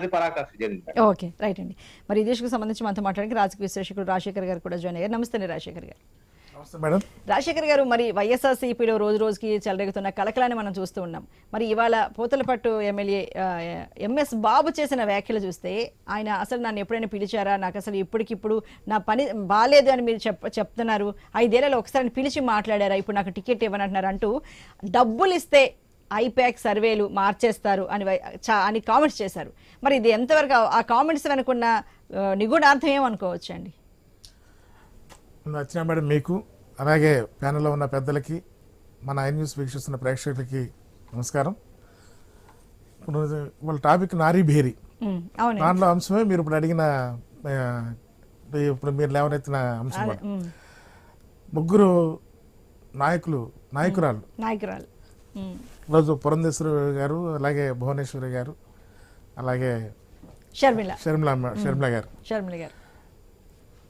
అది పరాకాష్ఠ జరిగింది okay right అండి. మరి ఈ దేశకు సంబంధించి మనతో మాట్లాడడానికి రాజకీయ విశ్లేషకుడు రాజశేఖర్ గారు కూడా జాయిన్ అయ్యారు. నమస్తే అండి రాజశేఖర్ గారు. మేడం. రాజశేఖర్ గారు మరి వైఎస్ఆర్సీపీలో రోజు రోజుకి చెలరేగుతున్న కలకలాన్ని మనం చూస్తూ ఉన్నాం. మరి ఇవాళ పోతలపట్టు ఎమ్మెల్యే ఎంఎస్ బాబు చేసిన వ్యాఖ్యలు చూస్తే ఆయన అసలు నన్ను ఎప్పుడైనా పిలిచారా? నాకు అసలు ఇప్పటికిప్పుడు నా పని బాగాలేదు అని మీరు చెప్ చెప్తున్నారు. ఐదేళ్ళలో ఒకసారి పిలిచి మాట్లాడారా? ఇప్పుడు నాకు టికెట్ ఇవ్వనంటున్నారు అంటూ డబ్బులు ఇస్తే ఐప్యాక్ సర్వేలు మార్చేస్తారు అని అని కామెంట్స్ చేశారు. మరి ఇది ఎంతవరకు ఆ- కామెంట్స్ వెనుకున్న నిగూఢార్థం ఏమనుకోవచ్చు అండి వచ్చిన మేడం మీకు అలాగే ప్యానెల్లో ఉన్న పెద్దలకి మన ఐ న్యూస్ వీక్షిస్తున్న ప్రేక్షకులకి నమస్కారం. ఇప్పుడు వాళ్ళ టాపిక్ నారీ భేరి. దాంట్లో అంశమే మీరు ఇప్పుడు అడిగిన ఇప్పుడు మీరు లేవనెత్తిన అంశం ముగ్గురు నాయకులు నాయకురాలు. నాయకురాలు ఈరోజు పురంధేశ్వరి గారు అలాగే భువనేశ్వరి గారు అలాగే షర్మిల. షర్మిల షర్మిల గారు. షర్మిల గారు.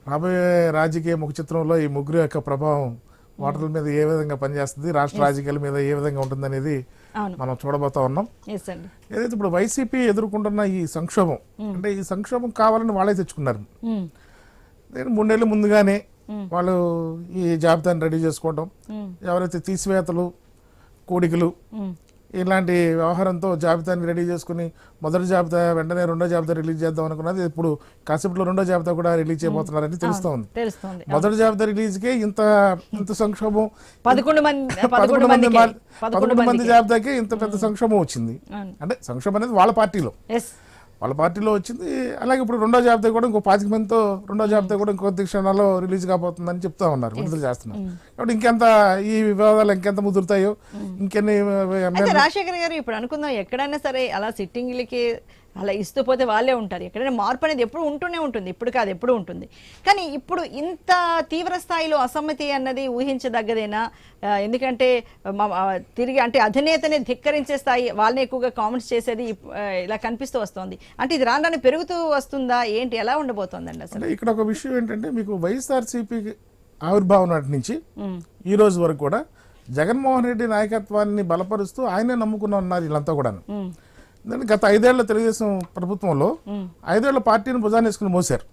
రాబోయే రాజకీయ ముఖ చిత్రంలో ఈ ముగ్గురు యొక్క ప్రభావం ఓటర్ల మీద ఏ విధంగా పనిచేస్తుంది రాష్ట్ర రాజకీయాల మీద ఏ విధంగా ఉంటుందనేది మనం చూడబోతా ఉన్నాం. ఏదైతే ఇప్పుడు వైసీపీ ఎదుర్కొంటున్న ఈ సంక్షోభం అంటే ఈ సంక్షోభం కావాలని వాళ్ళే తెచ్చుకున్నారు. మూడేళ్ళు ముందుగానే. వాళ్ళు ఈ జాబితాను రెడీ చేసుకోవడం ఉమ్, ఎవరైతే తీసివేతలు కూడికలు. ఇలాంటి వ్యవహారంతో జాబితాని రెడీ చేసుకుని మొదటి జాబితా వెంటనే రెండో జాబితా రిలీజ్ చేద్దాం అనుకున్నది. ఇప్పుడు కాసేపులో రెండో జాబితా కూడా రిలీజ్ చేయబోతున్నారని తెలుస్తా ఉంది తెలుస్తుంది. మొదటి జాబితా రిలీజ్ కే ఇంత ఇంత సంక్షోభం. పదకొండు మంది పదకొండు మంది జాబితాకి ఇంత పెద్ద సంక్షోభం వచ్చింది. అంటే సంక్షోభం అనేది వాళ్ళ పార్టీలో. వాళ్ళ పార్టీలో వచ్చింది. అలాగే ఇప్పుడు రెండో జాబితా కూడా ఇంకో పాతిక మందితో రెండో జాబితా కూడా ఇంకో క్షణాల్లో రిలీజ్ కాబోతుందని చెప్తా ఉన్నారు. విడుదల చేస్తున్నారు. కాబట్టి ఇంకెంత ఈ వివాదాలు ఇంకెంత ముదురుతాయో ఇంకెన్ని అయితే రాజశేఖర్ గారు ఇప్పుడు అనుకుందాం ఎక్కడైనా సరే అలా సిట్టింగ్లకి అలా ఇస్తూ పోతే వాళ్ళే ఉంటారు. ఎక్కడైనా మార్పు అనేది ఎప్పుడు ఉంటూనే ఉంటుంది. ఇప్పుడు కాదు ఎప్పుడు ఉంటుంది. కానీ ఇప్పుడు ఇంత తీవ్ర స్థాయిలో అసమ్మతి అన్నది ఊహించదగ్గదేనా? ఎందుకంటే తిరిగి అంటే అధినేతని ధిక్కరించే స్థాయి వాళ్ళని ఎక్కువగా కామెంట్స్ చేసేది ఇలా కనిపిస్తూ వస్తుంది. అంటే ఇది రాను పెరుగుతూ వస్తుందా? ఏంటి? ఎలా ఉండబోతోందండి అసలు? ఇక్కడ ఒక విషయం ఏంటంటే మీకు వైఎస్ఆర్సీపీ ఆవిర్భావం నాటి నుంచి ఈ రోజు వరకు కూడా జగన్మోహన్ రెడ్డి నాయకత్వాన్ని బలపరుస్తూ ఆయనే నమ్ముకుని ఉన్నారు వీళ్ళంతా కూడా గత ఐదేళ్ళ తెలుగుదేశం ప్రభుత్వంలో ఐదేళ్ళ పార్టీని భుజాన్ని వేసుకుని మోసారు.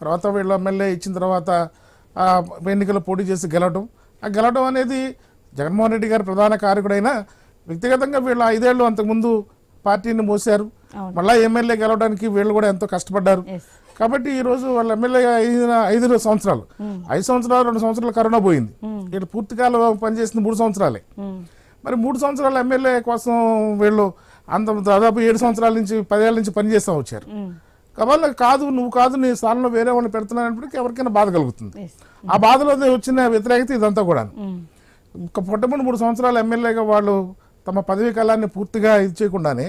తర్వాత వీళ్ళు ఎమ్మెల్యే ఇచ్చిన తర్వాత ఆ ఎన్నికల్లో పోటీ చేసి గెలవడం ఆ గెలవడం అనేది జగన్మోహన్ రెడ్డి గారి ప్రధాన కారకుడైన వ్యక్తిగతంగా వీళ్ళు ఐదేళ్ళు అంతకుముందు పార్టీని మోసారు. మళ్ళా ఎమ్మెల్యే గెలవడానికి వీళ్ళు కూడా ఎంతో కష్టపడ్డారు. కాబట్టి ఈ రోజు వాళ్ళ ఎమ్మెల్యే అయిన ఐదు సంవత్సరాలు. ఐదు సంవత్సరాలు రెండు సంవత్సరాలు కరోనా పోయింది. వీళ్ళు పూర్తికాలం పనిచేసింది మూడు సంవత్సరాలే. మరి మూడు సంవత్సరాల ఎమ్మెల్యే కోసం వీళ్ళు అంత దాదాపు ఏడు సంవత్సరాల నుంచి పదేళ్ళ నుంచి పనిచేస్తూ వచ్చారు. కాబట్టి కాదు నువ్వు కాదు నీ స్థానంలో వేరే వాళ్ళని పెడుతున్నానప్పటికీ ఎవరికైనా బాధ కలుగుతుంది. ఆ బాధలో వచ్చిన వ్యతిరేకత ఇదంతా కూడా ఉమ్, పొట్టమని మూడు సంవత్సరాల ఎమ్మెల్యేగా వాళ్ళు తమ పదవీ కాలాన్ని పూర్తిగా ఇది చేయకుండానే.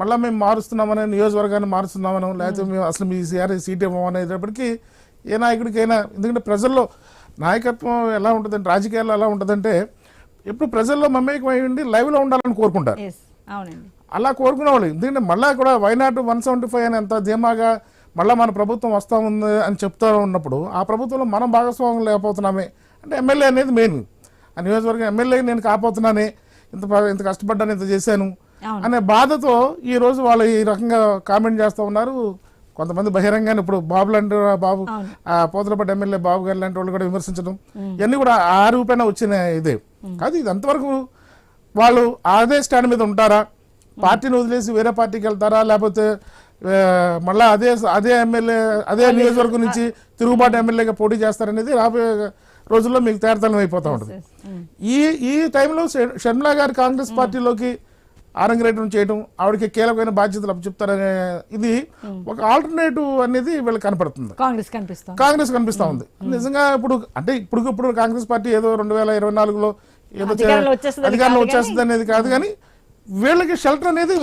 మళ్ళీ మేము మారుస్తున్నామని నియోజకవర్గాన్ని మారుస్తున్నామని లేకపోతే మేము అసలు మీ సీఆర్ సీట్ ఇవ్వమనేటప్పటికీ ఏ నాయకుడికైనా ఎందుకంటే ప్రజల్లో నాయకత్వం ఎలా ఉంటుందంటే రాజకీయాల్లో ఎలా ఉంటుందంటే ఎప్పుడు ప్రజల్లో మమేకం అయి ఉండి లైవ్లో ఉండాలని కోరుకుంటారు. అలా కోరుకునే వాళ్ళు ఎందుకంటే మళ్ళా కూడా వైనాట్ వన్ సెవెంటీ ఫైవ్ అని ఎంత ధీమాగా మళ్ళీ మన ప్రభుత్వం వస్తా ఉంది అని చెప్తా ఉన్నప్పుడు ఆ ప్రభుత్వంలో మనం భాగస్వామ్యం లేకపోతున్నామే. అంటే ఎమ్మెల్యే అనేది మెయిన్ ఆ నియోజకవర్గం ఎమ్మెల్యే నేను కాపోతున్నానే. ఇంత ఇంత కష్టపడ్డాను ఇంత చేశాను. అనే బాధతో ఈ రోజు వాళ్ళు ఈ రకంగా కామెంట్ చేస్తూ ఉన్నారు. కొంతమంది బహిరంగానే ఇప్పుడు బాబు లాంటి బాబు పోతలపట్టు ఎమ్మెల్యే బాబు గారు లాంటి వాళ్ళు కూడా విమర్శించడం. ఇవన్నీ కూడా ఆ రూపేణ వచ్చిన ఇదే. కాదు ఇది అంతవరకు వాళ్ళు అదే స్టాండ్ మీద ఉంటారా? పార్టీని వదిలేసి వేరే పార్టీకి వెళ్తారా? లేకపోతే మళ్ళా అదే అదే ఎమ్మెల్యే అదే నియోజకవర్గం నుంచి తిరుగుబాటు ఎమ్మెల్యేగా పోటీ చేస్తారనేది రాబోయే రోజుల్లో మీకు తేరతలం అయిపోతా ఉంటుంది ఈ ఈ టైంలో షర్మిలా గారు కాంగ్రెస్ పార్టీలోకి ఆరంగరేటం చేయడం ఆవిడకి కీలకమైన బాధ్యతలు అప్పచెప్తారనే ఇది ఒక ఆల్టర్నేటివ్ అనేది వీళ్ళకి కనపడుతుంది. కాంగ్రెస్ కనిపిస్తుంది. కాంగ్రెస్ కనిపిస్తా ఉంది. నిజంగా ఇప్పుడు అంటే ఇప్పుడు ఇప్పుడు కాంగ్రెస్ పార్టీ ఏదో రెండు వేల ఇరవై నాలుగులో ఏదో అధికారంలో వచ్చేస్తుంది అనేది కాదు కానీ వీళ్ళకి షెల్టర్ అనేది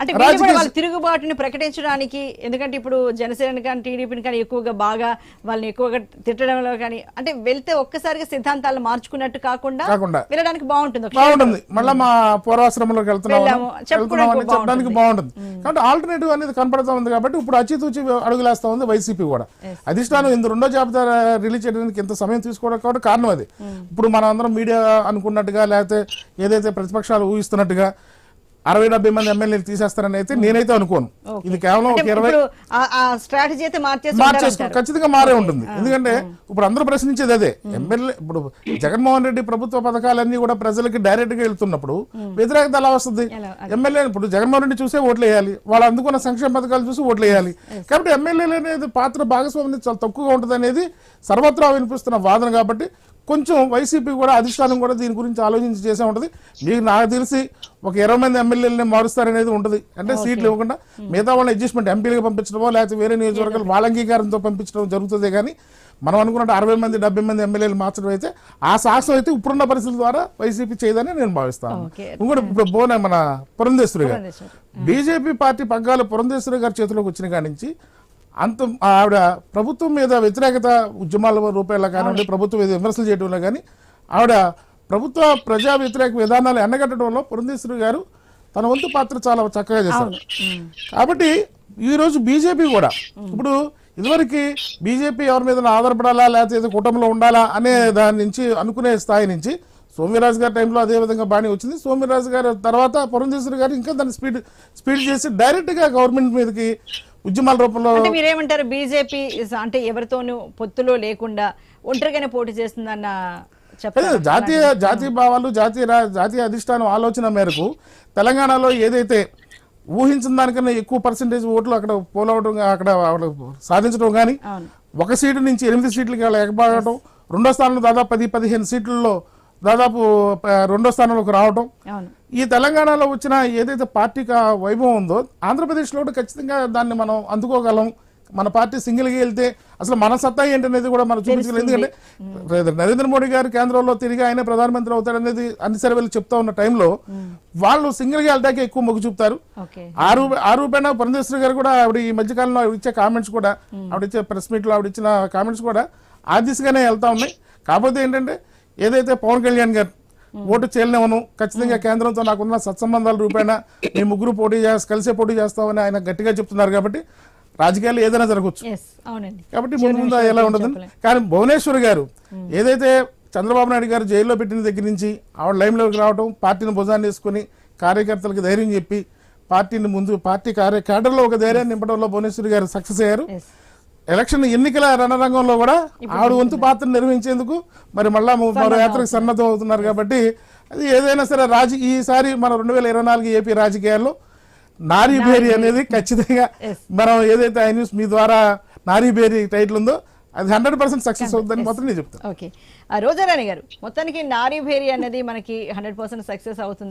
అంటే వీళ్ళు తిరుగుబాటుని ప్రకటించడానికి ఎందుకంటే ఇప్పుడు జనసేన కానీ టీడీపీని కానీ ఎక్కువగా బాగా వాళ్ళని ఎక్కువగా తిట్టడంలో కానీ అంటే వెళ్తే ఒక్కసారిగా సిద్ధాంతాలు మార్చుకున్నట్టు కాకుండా. వెళ్ళడానికి బాగుంటుంది బాగుంటుంది. మళ్ళీ మా పూర్వాశ్రమంలోకి వెళ్తున్నాం వెళ్ళాము, చెప్పుకోవడానికి వెళ్తున్నాం అని చెప్పడానికి బాగుంటుంది. కాబట్టి ఆల్టర్నేటివ్ అనేది కనపడతా ఉంది కాబట్టి ఇప్పుడు అచ్చితూచి అడుగులేస్తా ఉంది వైసీపీ కూడా. అధిష్టానం ఇంత రెండో జాబితా రిలీజ్ చేయడానికి ఇంత సమయం తీసుకోవడం కాబట్టి కారణం అది. ఇప్పుడు మనం అందరం మీడియా అనుకున్నట్టుగా లేకపోతే ఏదైతే ప్రతిపక్షాలు ఊహిస్తున్నట్టుగా అరవై డెబ్బై మంది ఎమ్మెల్యేలు తీసేస్తారని అయితే నేనైతే అనుకోను. ఇది కేవలం ఒక ఇరవై స్ట్రాటజీ అయితే మార్చేసి మార్చేసుకో. ఖచ్చితంగా మారే ఉంటుంది. ఎందుకంటే ఇప్పుడు అందరూ ప్రశ్నించేది అదే. ఎమ్మెల్యే ఇప్పుడు జగన్మోహన్ రెడ్డి ప్రభుత్వ పథకాలన్నీ కూడా ప్రజలకి డైరెక్ట్గా వెళ్తున్నప్పుడు వ్యతిరేకత ఎలా వస్తుంది? ఎమ్మెల్యే ఇప్పుడు జగన్మోహన్ రెడ్డి చూసే ఓట్లు వేయాలి. వాళ్ళు అందుకున్న సంక్షేమ పథకాలు చూసి ఓట్లు వేయాలి. కాబట్టి ఎమ్మెల్యేలు అనేది పాత్ర భాగస్వామ్యం చాలా తక్కువగా ఉంటుంది అనేది సర్వత్రా వినిపిస్తున్న వాదన కాబట్టి కొంచెం వైసీపీ కూడా అధిష్టానం కూడా దీని గురించి ఆలోచించి చేసే ఉంటుంది. మీకు నాకు తెలిసి ఒక ఇరవై మంది ఎమ్మెల్యేలని మారుస్తారనేది ఉంటుంది. అంటే సీట్లు ఇవ్వకుండా మిగతా వాళ్ళని అడ్జస్ట్మెంట్ ఎంపీలుగా పంపించడమో లేకపోతే వేరే నియోజకవర్గాలు వాళ్ళ అంగీకారంతో పంపించడం జరుగుతుంది కానీ మనం అనుకున్నట్టు అరవై మంది డెబ్బై మంది ఎమ్మెల్యేలు మార్చడం అయితే ఆ సాహసం అయితే ఇప్పుడున్న పరిస్థితుల ద్వారా వైసీపీ చేయదని నేను భావిస్తాను. ఇంకోటి ఇప్పుడు బోన మన పురంధేశ్వరి గారు. బీజేపీ పార్టీ పగ్గాలు పురంధేశ్వరి గారి చేతిలోకి వచ్చిన కాడి నుంచి అంత ఆవిడ ప్రభుత్వం మీద వ్యతిరేకత ఉద్యమాల రూపాయల్లో కానివ్వండి ప్రభుత్వం మీద విమర్శలు చేయడంలో కానీ ఆవిడ ప్రభుత్వ ప్రజా వ్యతిరేక విధానాలు ఎండగట్టడంలో పురంధేశ్వరి గారు తన వంతు పాత్ర చాలా చక్కగా చేశారు. కాబట్టి ఈ రోజు బీజేపీ కూడా ఇప్పుడు ఇదివరకు బీజేపీ ఎవరి మీద ఆధారపడాలా లేకపోతే ఏదో కూటమిలో ఉండాలా అనే దాని నుంచి అనుకునే స్థాయి నుంచి సోమ్యరాజు గారి టైంలో అదే విధంగా బాగానే వచ్చింది. సోమ్యరాజు గారి తర్వాత పురంధేశ్వరి గారు ఇంకా దాన్ని స్పీడ్ స్పీడ్ చేసి డైరెక్ట్గా గవర్నమెంట్ మీదకి ఉద్యమాల రూపంలో అంటే మీరేమంటారు? బీజేపీ అంటే ఎవరితోనూ పొత్తులో లేకుండా ఒంటరిగానే పోటీ చేస్తుందన్న జాతీయ జాతీయ భావాలు జాతీయ జాతీయ అధిష్టానం ఆలోచన మేరకు తెలంగాణలో ఏదైతే ఊహించిన దానికన్నా ఎక్కువ పర్సంటేజ్ ఓట్లు అక్కడ పోలవడం అక్కడ అక్కడ సాధించడం కానీ ఒక సీటు నుంచి ఎనిమిది సీట్లకి ఎగబాగటం రెండో స్థానంలో దాదాపు పది పదిహేను సీట్లలో దాదాపు రెండో స్థానంలోకి రావటం. అవును. ఈ తెలంగాణలో వచ్చిన ఏదైతే పార్టీకి ఆ వైభవం ఉందో ఆంధ్రప్రదేశ్లో కూడా ఖచ్చితంగా దాన్ని మనం అందుకోగలం. మన పార్టీ సింగిల్గా వెళ్తే అసలు మన సత్తా ఏంటనేది కూడా మనం చూపించగలం. ఎందుకంటే నరేంద్ర మోడీ గారు కేంద్రంలో తిరిగి ఆయన ప్రధానమంత్రి అవుతాడనేది అన్ని సర్వేలు చెప్తా ఉన్న టైంలో వాళ్ళు సింగిల్గా వెళ్ళడానికి ఎక్కువ మొగ్గు చూపుతారు. ఓకే. ఆ రూప ఆ రూపేణ పురంధేశ్వరి గారు కూడా ఆవిడ ఈ మధ్యకాలంలో ఆవిడ ఇచ్చే కామెంట్స్ కూడా ఆవిడ ఇచ్చే ప్రెస్ మీట్లో ఆవిడ ఇచ్చిన కామెంట్స్ కూడా ఆ దిశగానే వెళ్తా ఉన్నాయి. కాకపోతే ఏంటంటే ఏదైతే పవన్ కళ్యాణ్ గారు ఓటు చేయలేవను ఖచ్చితంగా కేంద్రంతో నాకున్న సత్సంబంధాల రూపేణ మీ ముగ్గురు పోటీ చేసి కలిసే పోటీ చేస్తామని ఆయన గట్టిగా చెప్తున్నారు కాబట్టి రాజకీయాలు ఏదైనా అవునండి. కాబట్టి ముందు ముందు ఎలా ఉండదు. కానీ భువనేశ్వర్ గారు ఏదైతే చంద్రబాబు నాయుడు గారు జైల్లో పెట్టిన దగ్గర నుంచి ఆవిడ లైన్లోకి రావడం పార్టీని భుజాన్ని వేసుకుని కార్యకర్తలకు ధైర్యం చెప్పి పార్టీని ముందు పార్టీ కార్య కేడర్లో ఒక ధైర్యాన్ని నింపడంలో భువనేశ్వరి గారు సక్సెస్ అయ్యారు. ఎలక్షన్ ఎన్నికల రణరంగంలో కూడా ఆవిడ వంతు పాత్ర నిర్వహించేందుకు మరి మళ్ళా మరో యాత్రకు సన్నద్ధం అవుతున్నారు కాబట్టి అది ఏదైనా సరే రాజ ఈసారి మన రెండు వేల ఇరవై నాలుగు ఏపీ రాజకీయాల్లో నారీ బేరీ అనేది ఖచ్చితంగా. మనం ఏదైతే ఐ న్యూస్ మీ ద్వారా నారీ బేరీ టైటిల్ ఉందో అది హండ్రెడ్ పర్సెంట్ సక్సెస్ అవుతుందని మాత్రం నేను చెప్తాను. ఓకే ఆ రోజారాణి గారు మొత్తానికి నారీ భేరి అనేది మనకి హండ్రెడ్ పర్సెంట్ సక్సెస్ అవుతుంది.